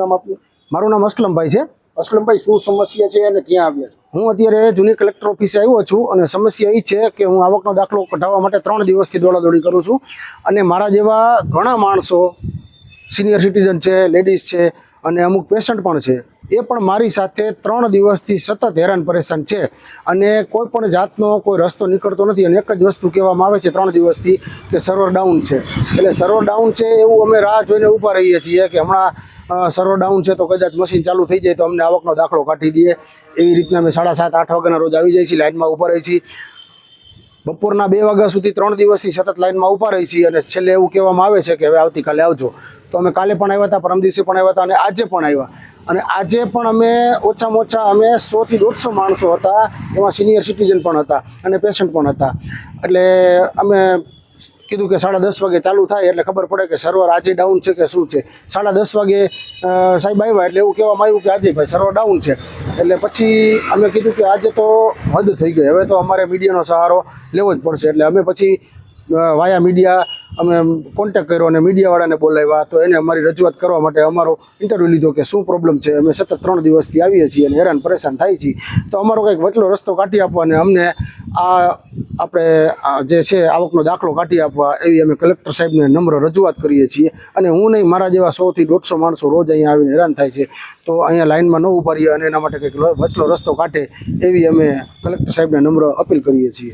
નામ આપ્યું મારું નામ અસલમભાઈ છે. અસલમભાઈ શું સમસ્યા છે અને ક્યાં આવ્યા છો? હું અત્યારે જૂની કલેક્ટર ઓફિસે આવ્યો છું અને સમસ્યા એ છે કે હું આવકનો દાખલો કઢાવવા માટે ત્રણ દિવસથી દોડાદોડી કરું છું અને મારા જેવા ઘણા માણસો સિનિયર સિટીઝન છે લેડીઝ છે અને અમુક પેશન્ટ પણ છે એ પણ મારી સાથે ત્રણ દિવસથી સતત હેરાન પરેશાન છે અને કોઈ પણ જાતનો કોઈ રસ્તો નીકળતો નથી અને એક જ વસ્તુ કહેવામાં આવે છે ત્રણ દિવસથી કે સર્વર ડાઉન છે. એટલે સર્વર ડાઉન છે એવું અમે રાહ જોઈને ઊભા રહીએ છીએ કે હમણાં સર્વર ડાઉન છે તો કદાચ મશીન ચાલુ થઈ જાય તો અમને આવકનો દાખલો કાઢી દઈએ. એવી રીતના અમે સાડા સાત, આઠ વાગ્યાના રોજ આવી જાય છીએ, લાઇનમાં ઊભા રહી છીએ. બપોરના બે વાગ્યા સુધી ત્રણ દિવસથી સતત લાઇનમાં ઊભા રહી છીએ અને છેલ્લે એવું કહેવામાં આવે છે કે હવે આવતીકાલે આવજો. તો અમે કાલે પણ આવ્યા હતા, પરમ દિવસે પણ આવ્યા હતા અને આજે પણ આવ્યા. અને આજે પણ અમે ઓછામાં ઓછા અમે સોથી દોઢસો માણસો હતા. એમાં સિનિયર સિટીઝન પણ હતા અને પેશન્ટ પણ હતા. એટલે અમે કીધું કે સાડા દસ વાગે ચાલુ થાય એટલે ખબર પડે કે સર્વર આજે ડાઉન છે કે શું છે. સાડા દસ વાગે સાહેબ આવ્યા એટલે એવું કહેવામાં આવ્યું કે આજે ભાઈ સર્વર ડાઉન છે. એટલે પછી અમે કીધું કે આજે તો હદ થઈ ગઈ. હવે તો અમારે મીડિયાનો સહારો લેવો જ પડશે. એટલે અમે પછી વાયા મીડિયા અમે કોન્ટેક કર્યો અને મીડિયાવાળાને બોલાવ્યા તો એને અમારી રજૂઆત કરવા માટે અમારો ઇન્ટરવ્યૂ લીધો કે શું પ્રોબ્લેમ છે. અમે સતત ત્રણ દિવસથી આવીએ છીએ અને હેરાન પરેશાન થાય છીએ. તો અમારો કંઈક વચલો રસ્તો કાઢી આપવા અને અમને આ આપણે જે છે, આવકનો દાખલો કાઢી આપવા એવી અમે કલેક્ટર સાહેબને નમ્ર રજૂઆત કરીએ છીએ. અને હું નહીં, મારા જેવા સોથી દોઢસો માણસો રોજ અહીંયા આવીને હેરાન થાય છે. તો અહીંયા લાઇનમાં ન ઊભા રહીએ અને એના માટે કંઈક વચલો રસ્તો કાઢે એવી અમે કલેક્ટર સાહેબને નમ્ર અપીલ કરીએ છીએ.